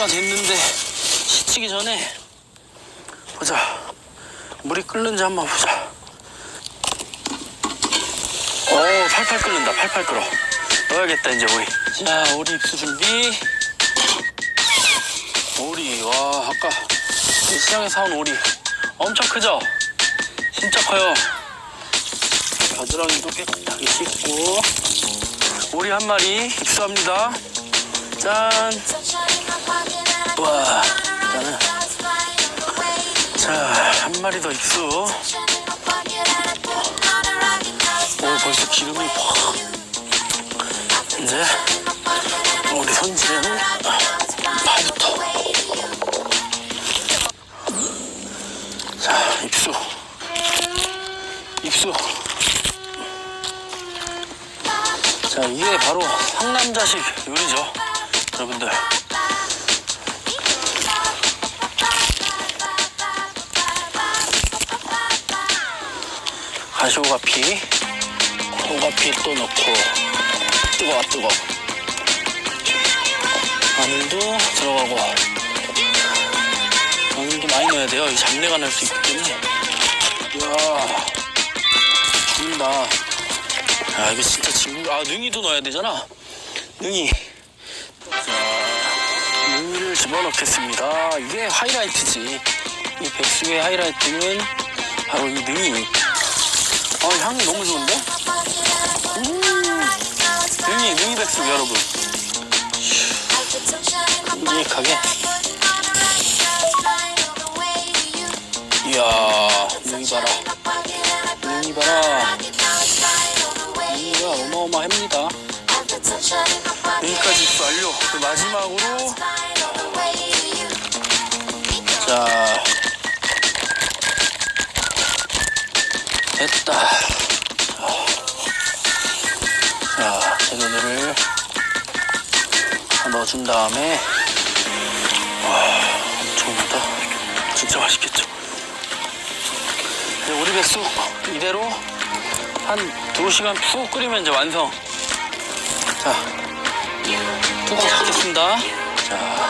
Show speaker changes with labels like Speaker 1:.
Speaker 1: 때가 됐는데 시치기 전에 보자. 물이 끓는지 한번 보자. 오, 팔팔 끓는다. 팔팔 끓어. 넣어야겠다, 이제 오리. 자, 오리 입수 준비. 오리, 와, 아까 시장에 사온 오리. 엄청 크죠? 진짜 커요. 겨드랑이도 깨끗하게 씻고. 오리 한 마리 입수합니다. 짠. 와, 일단은. 자, 한 마리 더 입수. 오, 벌써 기름이 팍. 이제 우리 손질에는 파부터. 자, 입수. 입수. 자, 이게 바로 상남자식 요리죠. 여러분들. 가시오가피, 오가피 또 넣고, 뜨거워, 뜨거워. 마늘도 들어가고, 마늘도 많이 넣어야 돼요. 이 잡내가 날 수 있기 때문에. 이야, 죽는다. 아, 이거 진짜 지금, 아, 능이도 넣어야 되잖아. 능이. 자, 능이를 집어넣겠습니다. 이게 하이라이트지. 이 백숙의 하이라이트는 바로 이 능이. 아, 향이 너무 좋은데? 음, 능이, 능이 백숙, 여러분. 큼직하게. 여기까지 완료. 그 마지막으로, 자, 됐다. 자, 재료들을 다 넣어준 다음에, 와, 많다. 진짜 맛있겠죠? 이제 우리 백숙 이대로 한두 시간 푹 끓이면 이제 완성. 자, 뚜껑 닫겠습니다. 자,